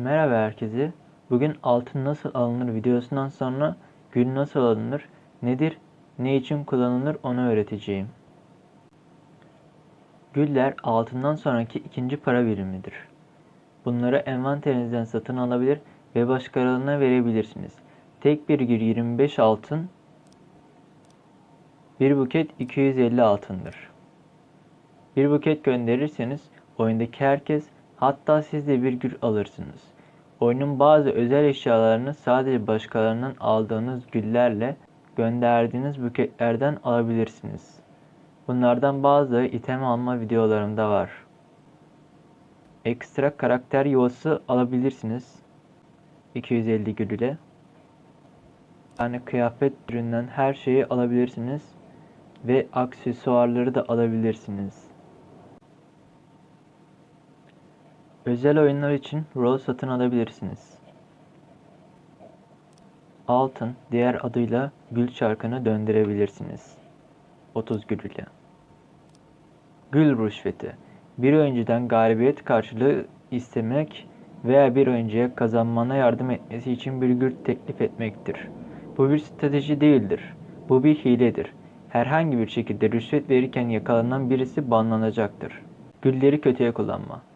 Merhaba herkese. Bugün altın nasıl alınır videosundan sonra gül nasıl alınır, nedir, ne için kullanılır onu öğreteceğim. Güller altından sonraki ikinci para birimidir. Bunları envanterinizden satın alabilir ve başkalarına verebilirsiniz. Tek bir gül 25 altın, bir buket 250 altındır. Bir buket gönderirseniz oyundaki herkes hatta siz de bir gül alırsınız. Oyunun bazı özel eşyalarını sadece başkalarından aldığınız güllerle gönderdiğiniz buketlerden alabilirsiniz. Bunlardan bazıları item alma videolarımda var. Ekstra karakter yuvası alabilirsiniz. 250 gül ile. Yani kıyafet üründen her şeyi alabilirsiniz. Ve aksesuarları da alabilirsiniz. Özel oyunlar için rol satın alabilirsiniz. Altın, diğer adıyla gül çarkını döndürebilirsiniz. 30 gül ile. Gül rüşveti. Bir oyuncudan galibiyet karşılığı istemek veya bir oyuncuya kazanmana yardım etmesi için bir gül teklif etmektir. Bu bir strateji değildir. Bu bir hiledir. Herhangi bir şekilde rüşvet verirken yakalanan birisi banlanacaktır. Gülleri kötüye kullanma.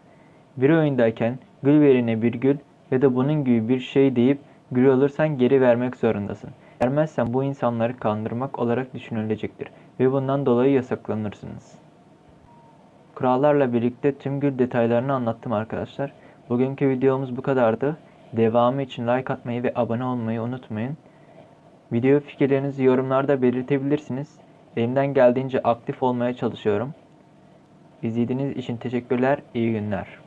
Bir oyundayken gül verine bir gül ya da bunun gibi bir şey deyip gül alırsan geri vermek zorundasın. Vermezsen bu insanları kandırmak olarak düşünülecektir ve bundan dolayı yasaklanırsınız. Kurallarla birlikte tüm gül detaylarını anlattım arkadaşlar. Bugünkü videomuz bu kadardı. Devamı için like atmayı ve abone olmayı unutmayın. Video fikirlerinizi yorumlarda belirtebilirsiniz. Elimden geldiğince aktif olmaya çalışıyorum. İzlediğiniz için teşekkürler. İyi günler.